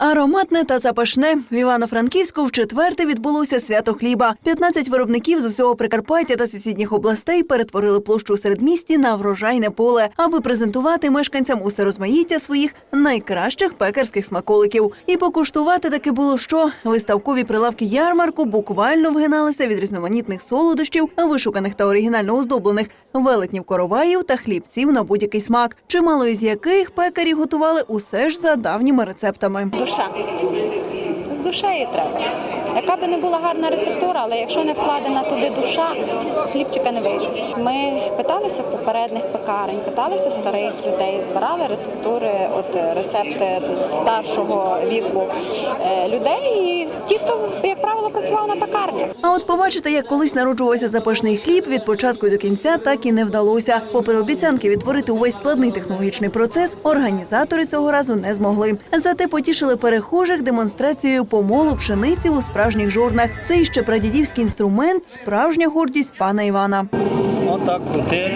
Ароматне та запашне в Івано-Франківську в четверте відбулося свято хліба. 15 виробників з усього Прикарпаття та сусідніх областей перетворили площу у середмісті на врожайне поле, аби презентувати мешканцям усе розмаїття своїх найкращих пекарських смаколиків. І покуштувати таки було що виставкові прилавки ярмарку буквально вгиналися від різноманітних солодощів, вишуканих та оригінально оздоблених велетнів короваїв та хлібців на будь-який смак, чимало із яких пекарі готували усе ж за давніми рецептами. Душа. З душею треба. Яка би не була гарна рецептура, але якщо не вкладена туди душа, хлібчика не вийде. Ми питалися в попередніх пекарень, питалися старих людей, збирали рецептури, от е, рецепти старшого віку е, людей. І ті, хто як правило працював на пекарнях. А от побачити, як колись народжувався запашний хліб, від початку до кінця так і не вдалося. Попри обіцянки відтворити увесь складний технологічний процес, організатори цього разу не змогли. Зате потішили перехожих демонстрацією помолу пшениці у справжніх жорнах. Це іще прадідівський інструмент, справжня гордість пана Івана. Отак крутили.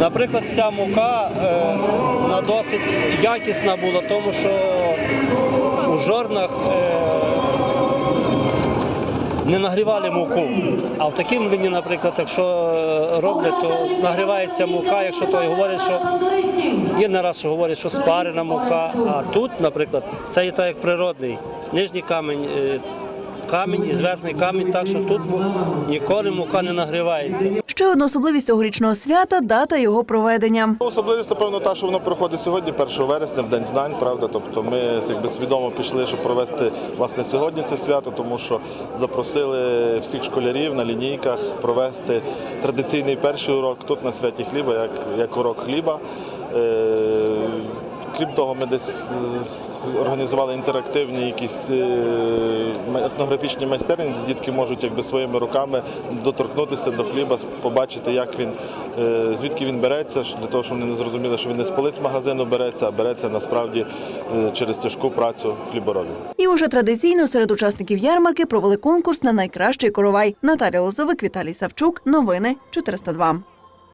Наприклад, ця мука е, досить якісна була, тому що у жорнах е, не нагрівали муку. А в такій млині, наприклад, якщо е, роблять, то нагрівається мука, якщо то й говорять, що є не раз, що говорять, що спарена мука. А тут, наприклад, це є так як природний нижній камінь. е, Камінь і зверхний камінь, так що тут ніколи мука не нагрівається. Ще одна особливість цьогорічного свята дата його проведення. Особливість, напевно, та, що воно проходить сьогодні, 1 вересня, в День знань, правда. Тобто ми якби свідомо пішли, щоб провести власне сьогодні це свято, тому що запросили всіх школярів на лінійках провести традиційний перший урок тут на святі хліба, як, як урок хліба. Е, крім того, ми десь е, організували інтерактивні якісь е, етнографічні майстерні, де дітки можуть якби своїми руками доторкнутися до хліба, побачити, як він, е, звідки він береться, для того, щоб вони не зрозуміли, що він не з полиць магазину береться, а береться насправді е, через тяжку працю хліборобів. І уже традиційно серед учасників ярмарки провели конкурс на найкращий коровай. Наталя Лозовик, Віталій Савчук. Новини 402.